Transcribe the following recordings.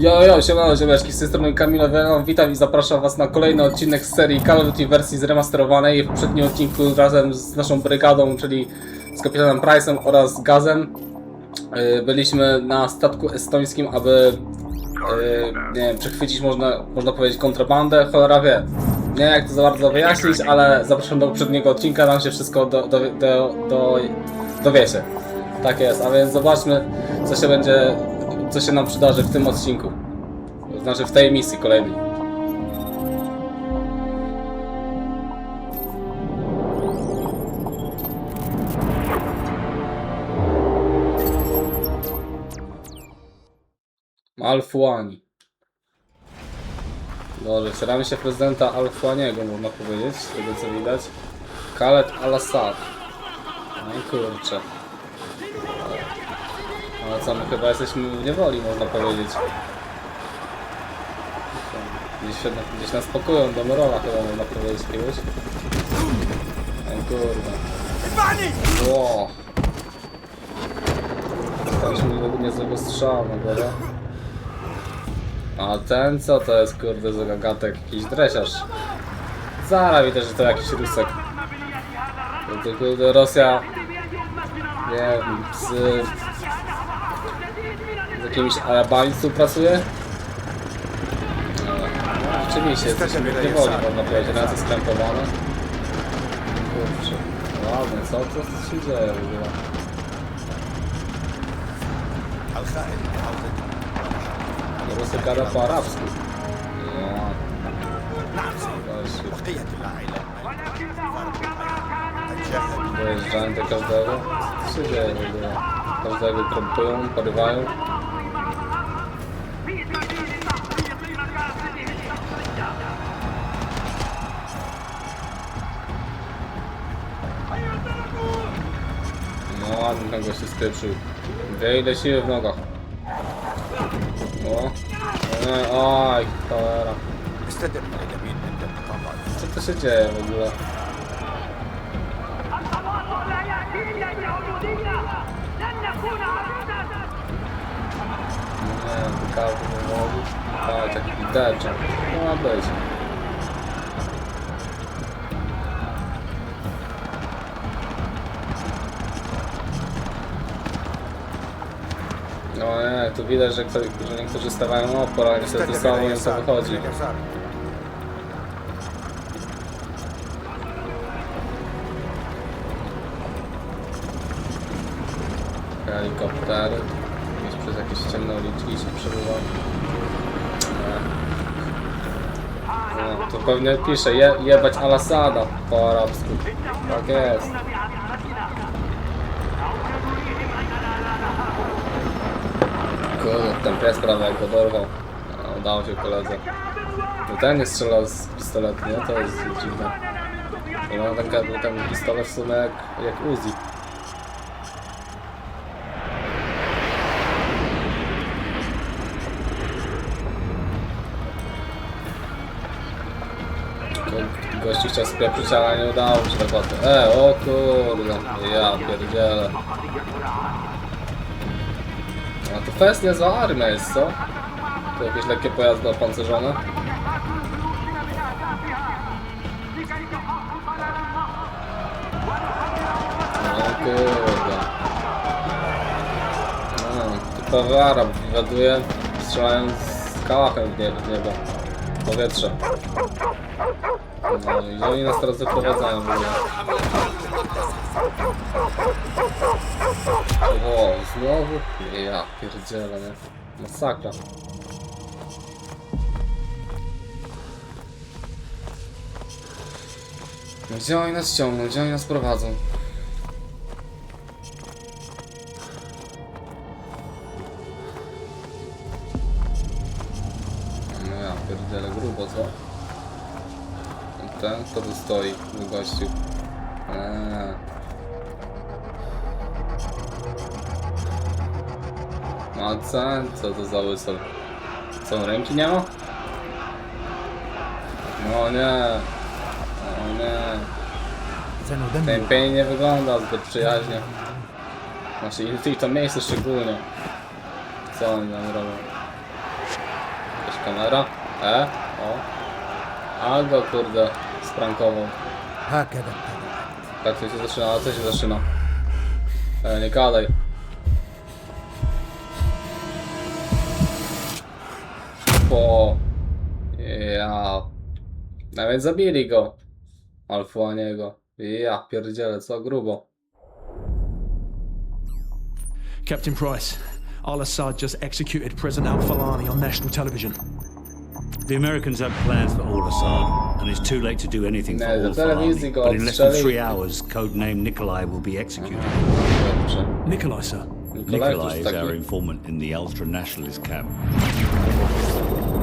Jo, jo, siemano, ziomeczki, z tej strony Kamilo Venom, witam i zapraszam was na kolejny odcinek z serii Call of Duty wersji zremasterowanej. W poprzednim odcinku razem z naszą brygadą, czyli z kapitanem Price'em oraz Gazem yy, byliśmy na statku estońskim, aby yy, nie wiem, przechwycić można, można powiedzieć kontrabandę, cholera wie. Nie jak to za bardzo wyjaśnić, ale zapraszam do poprzedniego odcinka, tam się wszystko do, do, do, do, dowiecie. Tak jest, a więc zobaczmy co się będzie, co się nam przydarzy w tym odcinku. To znaczy w tej misji kolejnej. Alfuani. Dobrze, wcielamy się prezydenta Alfuaniego, można powiedzieć, z tego co widać. Khaled al-Assad. No i kurczę. Ale co, my chyba jesteśmy w niewoli, można powiedzieć. Gdzieś, gdzieś nas pakują do Merola chyba, można powiedzieć jakiegoś. O kurde. Ło. Daliśmy niezłego strzału na głowę. A ten co to jest kurde za gagatek? Jakiś dresiarz. Zara widać, że to jakiś rusek. To, to, kurde, Rosja... Nie wiem, z jakimś Arabańcu pracuje? No, no, rzeczywiście, nie wolno można powiedzieć, ręce skrępowane. Kurczę, ładnie, co, co się dzieje w ogóle? Po prostu kara po arabsku. Dojeżdżają do każdego. Co się dzieje w ogóle? Każdego trąpują, porywają. go się skręcił. Wie ile siły w nogach. O. E, oj, cholera. Co to się dzieje w ogóle? Nie, to każdy nie mówi. A, taki deczek. No ma być. tu widać, że, ktoś, że niektórzy stawiają opór, ale niestety samo im to wychodzi. Helikopter. Jest przez jakieś ciemne uliczki się przebywa. No, to pewnie pisze je, jebać Al-Asada po arabsku. Tak jest. Kurde, ten pies prawie jak go dorwał. Udało się koledze. No ten nie strzelał z pistoletu, nie? To jest dziwne. No ten, ten, pistolet w sumie jak, jak Uzi. Go- Gościu chciał spieprzyć, ale nie udało się łatwo. E, o kurde, ja pierdzielę. A to fest niezła armia jest, co? To jakieś lekkie pojazdy opancerzone. O kurde. No, typowy Arab wywiaduje, strzelając z kałachem w nie- w niebo. W powietrze. No i oni nas teraz wyprowadzają w ogóle. O, znowu? Ja pierdzielę, nie? Masakra. Gdzie oni nas ciągną? Gdzie oni nas prowadzą? No ja pierdzielę grubo, co? Ten, kto tu stoi, gościu? Co to za łysol? Co on ręki nie ma? No nie. No nie. Ten nie wygląda zbyt przyjaźnie. Znaczy i to miejsce szczególnie. Co oni nam robią? Jakaś kamera? E? O? Albo kurde, sprankową. Tak to się zaczyna, a co się zaczyna? E, nie gadaj. Po. Ja. Nawet zabili go. Alfuaniego. Ja pierdzielę, co grubo. Captain Price, Al Assad just executed President Al Falani on national television. The Americans have plans for Al Assad, and it's too late to do anything for Al do telewizji Falani. But in less than three hours, codename Nikolai will be executed. Nikolai, sir. Nikolaj Nikolai jest is our informant in the ultra-nationalist camp.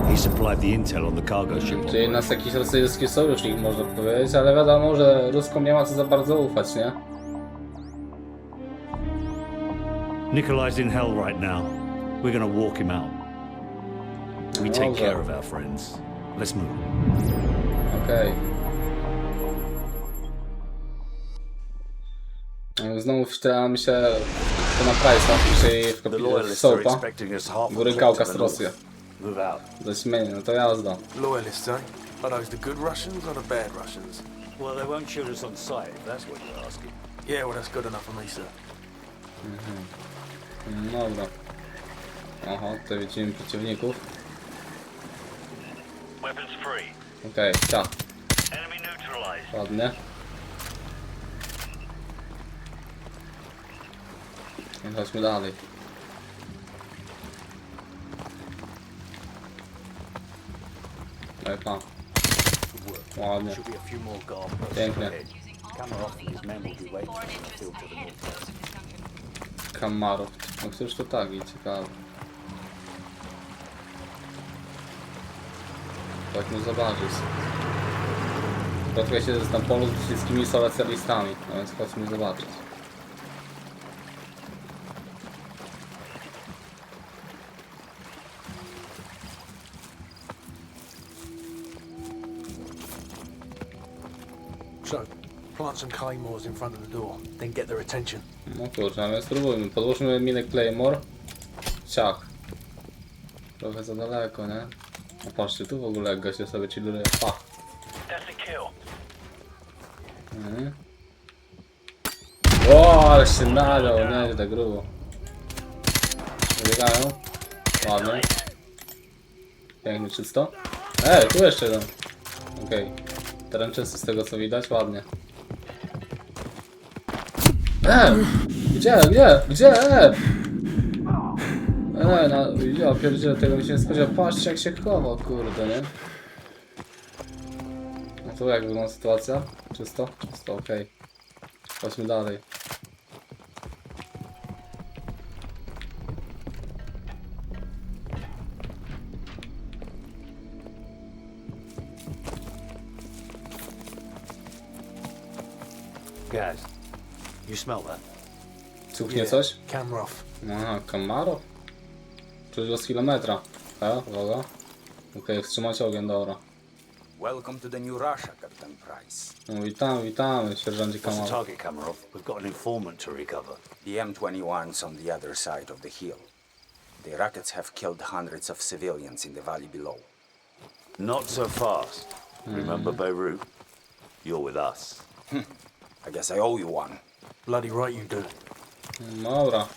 He supplied the intel on the cargo ship. Czyli nas jakiś rosyjski sojusznik można powiedzieć, ale wiadomo, że Ruskom nie ma co za bardzo ufać, nie? Nikolai's in hell right now. We're gonna walk him out. We take Dobrze. care of our friends. Let's move. Okej. Okay. Znowu wcielamy się w na Price'a, czyli w, The kapi- w loyalists are Soapa. expecting us half a Góry the north. Rosja. Move out. Zaćmienie, no to jazda. Loyalists, eh? Are those the good Russians or the bad Russians? Well, they won't shoot us on sight, if that's what you're asking. Yeah, well, that's good enough for me, sir. No Dobra. Oho, tutaj widzimy przeciwników. Weapons free. Okej, okay, Enemy neutralized. ładnie. I chodźmy dalej. To the north. Kamarów. No któż to tak i ciekawe. Tak mu zobaczyć. Spotkaj się na polu z wszystkimi solacjalistami, no więc chodźmy zobaczyć. Plant some claymores in front of the door, then get their attention. No kurczę, a więc spróbujmy. Podłóżmy minek Claymore. Ciach. Trochę za daleko, nie? No patrzcie, tu w ogóle jak goście sobie chilluje. Pa. That's a kill. Mhm. O, ale się nadał, nie, tak grubo. Wybiegają. Ładnie. Pięknie, czysto. Ej, tu jeszcze jeden. Okej. Teren czysty z tego co widać, ładnie. Gdzie, gdzie, gdzie, e! No, ja pierdzielę, tego mi się nie spodziewał. Patrzcie jak się chowa, kurde, nie? No tu jak wygląda sytuacja? Czysto? Czysto, okej. Chodźmy dalej. Guys, you smell that? Cuchnie coś? Kamrov. Aha, Kamaro? Czyli z kilometra. E, uwaga. Okej, wstrzymać ogień, dobra. Welcome to the new Russia, Captain Price. No witamy, witamy, sierżancie What's the Kamaro. target, Kamarov? We've got an informant to recover. The M21's on the other side of the hill. The rockets have killed hundreds of civilians in the valley below. Not so fast. Hmm. Remember Beirut? You're with us. Hmm. I guess I owe you one. Bloody right you do. Dobra.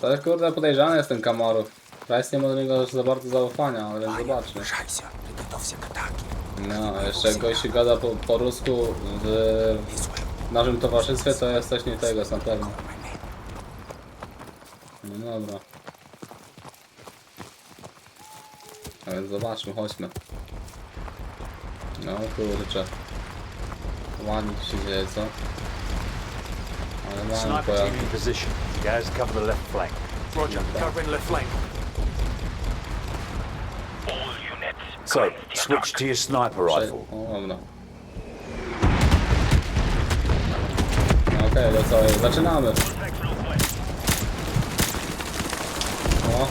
To jest kurde podejrzany jest ten Kamorów. Price nie ma do niego za bardzo zaufania, ale zobaczmy. Się. No, jeszcze gość się gada po, po rusku w, w naszym towarzystwie, to jest coś nie tego, jest na pewno. No dobra. A więc zobaczmy, chodźmy. No kurczę. Ładnie się dzieje, co? Ale mamy Sniper pojazd. team in position. Guys, cover the left flank. Roger, covering left flank. All units. So, switch to your sniper rifle. O, dobra. No Okej, to co, zaczynamy. Suspects northwest. O,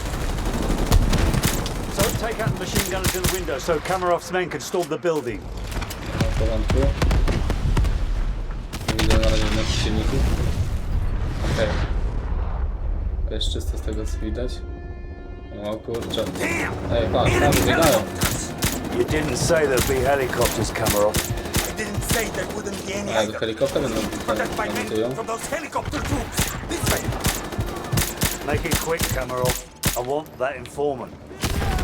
So, take out the machine gunners in the window so Kamarov's men can storm the building. no, w porządku. Nie widzę na razie żadnych przeciwników. Okej. To jest czysto z tego co widać. O kurczę. Ej, patrz, tam biegają. You didn't say there'd be helicopters, Kamarov. I didn't say there wouldn't be any A, do either. helikoptery nam Protect my men from those helicopter troops. This way. Make it quick, Kamarov. I want that informant.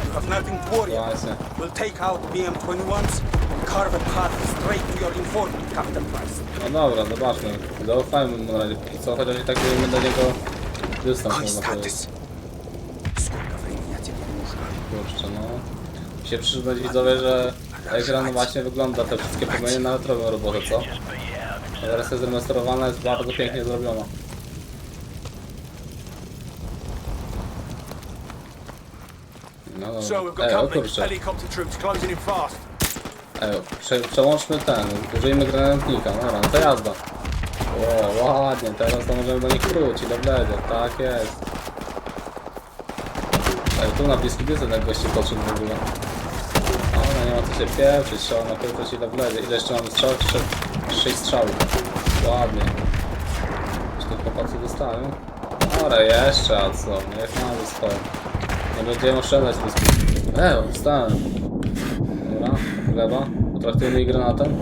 You have nothing to worry about. We'll take out BM-21s Harvard Hard straight to your informant, Captain Price. No dobra, zobaczmy. Zaufajmy mu na razie co, chociaż i tak będziemy do niego dystans można powiedzieć. Konstantys. Skurwysyny, ja cię poruszam. Kurczę, no. Mi się przyznać widzowie, że ekran właśnie wygląda, te wszystkie pomienie nawet robią robotę, co? No Wersja zremasterowana jest bardzo pięknie zrobiona. No So we've dobra. got Ej, o company. Helicopter troops closing in fast. Ej, prze, przełączmy ten, użyjmy granatnika, dobra, no to jazda. O, ładnie, teraz to możemy do nich wrócić, do bledzie, tak jest. Ej, tu na bliski dystans jak gości podszedł w ogóle. Ona nie ma co się pieprzyć, trzeba napytać ile wlezie. Ile jeszcze mamy strzał? 6 strzałów. Ładnie. Czy to chłopacy dostają? Dobra, jeszcze, a co? Niech mamy swoje. Nie będziemy oszczędzać bliski. Ej, dostałem. Gleba. Potraktujemy ich granatem.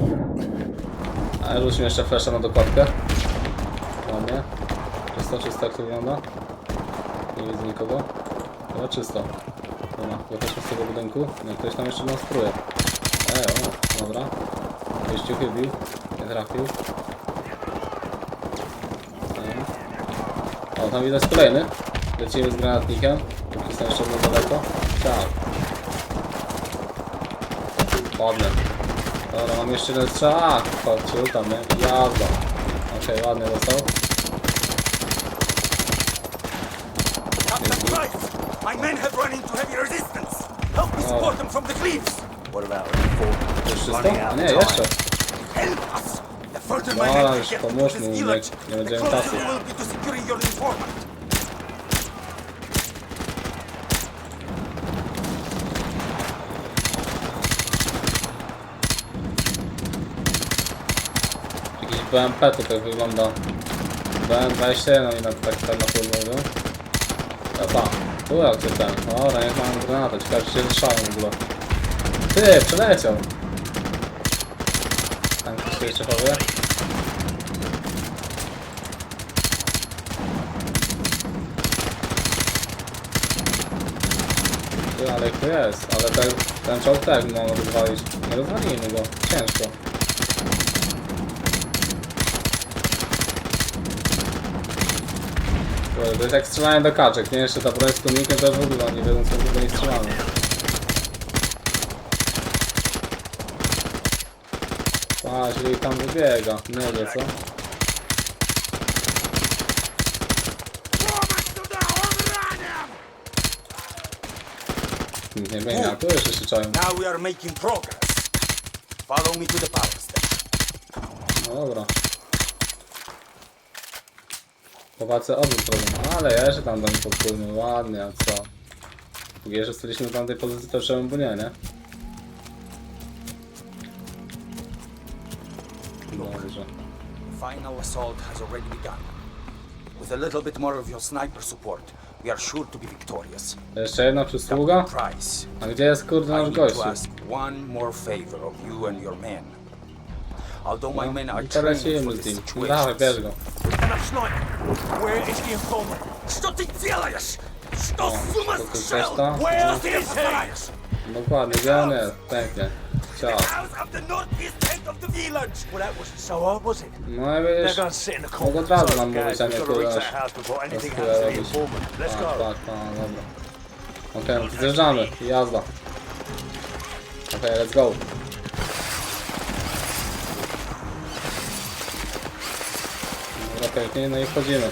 A rzućmy jeszcze flesza na dokładkę. Ładnie. Czysto, czysto jak to wygląda? Nie widzę nikogo. Chyba czysto. Dobra, wychodźmy z tego budynku. No ktoś tam jeszcze nas spruje. Ej, o, dobra. Ktoś ciuchy bił. Nie trafił. O, tam widać kolejny. Lecimy z granatnikiem. Są jeszcze daleko. Tak. Ładnie. Dobra, mam jeszcze jeden strzał. A, chodźcie, tam, nie? Jazda. Okej, ładnie dostał. Captain Price, my men have run into heavy resistance. Help me support them from the cliffs. What about A nie, jeszcze. Help us. The further my Dobra, men get the closer will be to securing your informant. BMP tutaj wygląda. BM21 i na tak, tak na pewno Opa, tu jak ten. Dobra, jak mam granatę, ciekawe czy się ryszałem w ogóle. Ty, przeleciał. Tam ktoś jeszcze powie. Ty, ale tu jest, ale ten, ten czołg tak mamy rozwalić. Nie rozwalimy go, ciężko. Kurde, To jest jak strzelanie do kaczek, nie? Jeszcze ta broń z tłumikiem to w ogóle nie wiedzą co do niej strzelamy. Ile ich tam wybiega. Nie wie co. Nikt nie biega, tu jeszcze się czają. Now we are making progress. Follow me to the power station. No dobra. Chłopacy odwrót robią, ale ja jeszcze tam nich podpłynę, ładnie, a co? Póki jeszcze staliśmy w tamtej pozycji, to czemu by nie, nie? Dobrze. Final assault has already begun. With a little bit more of your sniper support, we are sure to be victorious. Jeszcze jedna przysługa? Price, A gdzie jest kurde nasz ask one more favor of you and your men. Although my men are trained for this situation, go. Enough sniper. Where is the informant? Что ты делаешь? Что с ума to tu сошел? reszta? Where ты знаешь? Dokładnie, gdzie on jest? Pięknie. Ciao. House of the northeast end of the village. Well, that wasn't so hard, was it? No i They're wiesz, going to sit in the mogę corner. od razu Sorry, nam mówić, guys, a we've nie got to reach kurde that house before anything tyle happens to the robić. informant. Let's Tak, go. tak, tak, dobra. Okej, no to zjeżdżamy. Jazda. Okej, let's go. Dobra, pięknie, no i wchodzimy.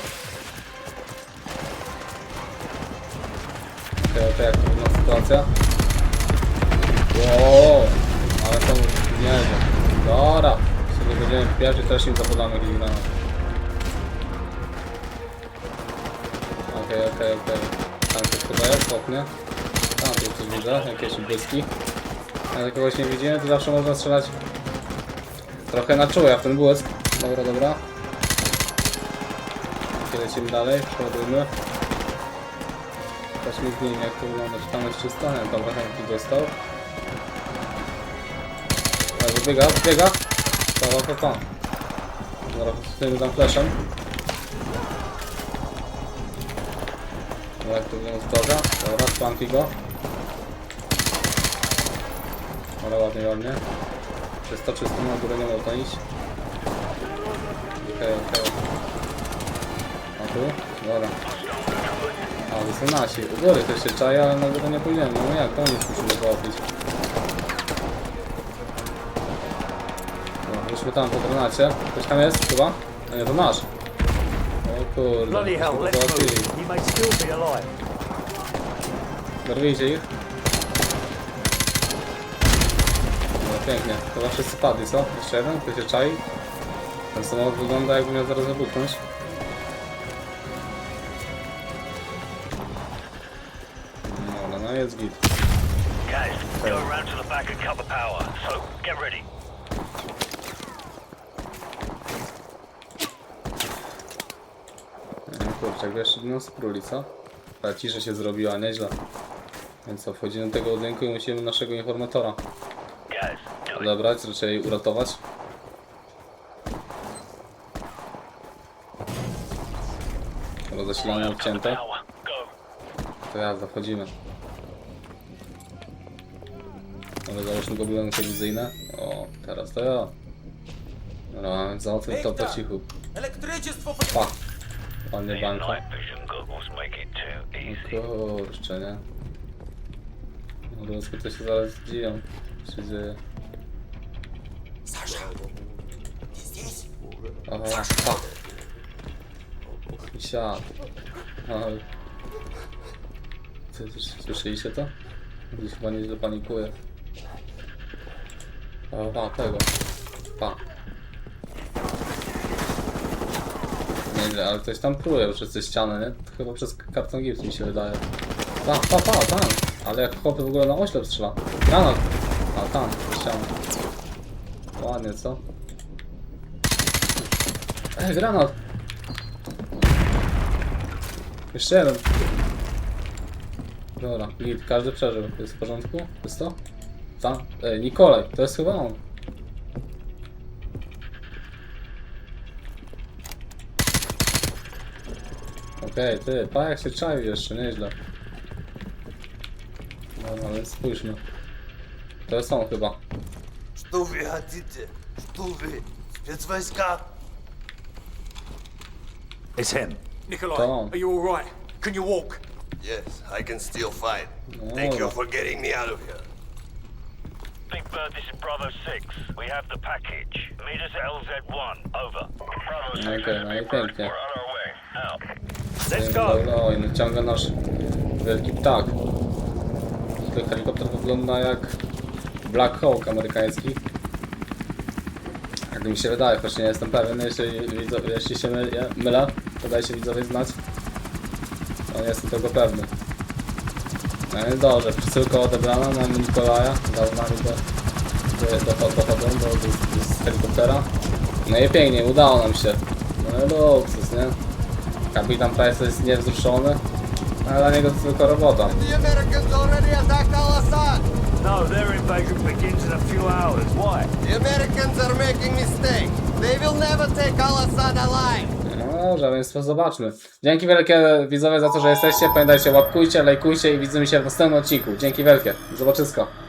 Okej, okej, jak to wygląda sytuacja? Wow, ale to nie wiem. Dobra, się nie będziemy pierwszy, też im zapodamy jakiś granat. Okej, okej, okej. Tam coś chyba jest, oknie. Tam tu coś widzę, jakieś błyski. Jak kogoś nie widzimy, to zawsze można strzelać trochę na czuja w ten błysk. Dobra, dobra. Okej, lecimy dalej, przeładujmy. Zobaczmy z nim jak to wygląda, czy tam jest czysto? Nie, dobra, tam ktoś dostał. Ale biega, biega. Pa, pa, pa, pa. Dobra, tym tam fleszem. Dobra, to wygląda zbroja. Dobra, spampi go. Ale ładnie, ładnie. Czysto, czysto, na górę nie to iść. Okej, okej. A tu? Dobra. A, to są nasi. U góry też się czaje, ale na górę nie pójdziemy. No jak, to nic musimy załatwić. No, wyszły tam po granacie. Ktoś tam jest chyba? A nie, to nasz. O kurde. Bloody hell, myśmy to let's załatwili. move. He may still be alive. Dorwijcie ich. No pięknie. Chyba wszyscy padli, co? Jeszcze jeden? Kto się czai? Ten samochód wygląda jakby miał zaraz wybuchnąć. Get ready. No kurczę, jakby jeszcze nas spruli, co? Ta cisza się zrobiła, nieźle. Więc co, wchodzimy do tego budynku i musimy naszego informatora Guys, do it. odebrać, raczej uratować. Power. Go. To jazda, wchodzimy. Ale załóżmy gobliny telewizyjne. O, teraz to ja. Dobra, załatwię to po cichu. Pa. Goggles make it too easy. No kurczę, nie? No ludzko to się zaraz dzieją. Co się dzieje? Aha, pa. I siad. Słyszeliście to? Gdzieś chyba nieźle panikuje. O, pa, tego. Pa. Nieźle, ale ktoś tam pluje przez te ściany, nie? Chyba przez karton gips mi się wydaje. Pa, pa, pa, tam. Ale jak chłopy w ogóle na oślep strzela. Granat. A tam, przez ścianę. Ładnie, co? Ej, granat! Jeszcze jeden. Dobra, git, każdy przeżył. Jest w porządku? Jest to? Tam? Ej, Nikolaj, to jest chyba on. Okej, ty, pa jak się czai jeszcze, nieźle. Dobra, więc spójrzmy. To jest on chyba. Что вы хотите? Что вы? Спецвойска? It's him. Nikolai, Come on. are you all right? Can you walk? Yes, I can still fight. No, Thank you dobra. for getting me out of here. Big Bird, this is Bravo 6. We have the package. Meet us at LZ1. Over. Bravo 6, Okej, this is no i Big Bird. pięknie. We're on our way. Out. Let's go. oj, naciąga nasz wielki ptak. Ten helikopter wygląda jak Black Hawk amerykański. Jak mi się wydaje, choć nie jestem pewien, jeśli, widzo, jeśli się mylę, mylę, to dajcie widzowie znać. No nie jestem tego pewny. No więc dobrze, przesyłka odebrana, mamy Nikolaja, dał nami do, do, do, dochodzą do, do, do, z helikoptera. No i pięknie, udało nam się. No i luksus, nie? Kapitan Price jest niewzruszony, ale dla niego to tylko robota. The Americans already attacked Al-Assad! No, their invasion begins in a few hours. Why? The Americans are making mistake. They will never take Al-Assad alive. Dobrze, więc to zobaczmy. Dzięki wielkie widzowie za to, że jesteście. Pamiętajcie, łapkujcie, lajkujcie i widzimy się w następnym odcinku. Dzięki wielkie. Do zobaczyska.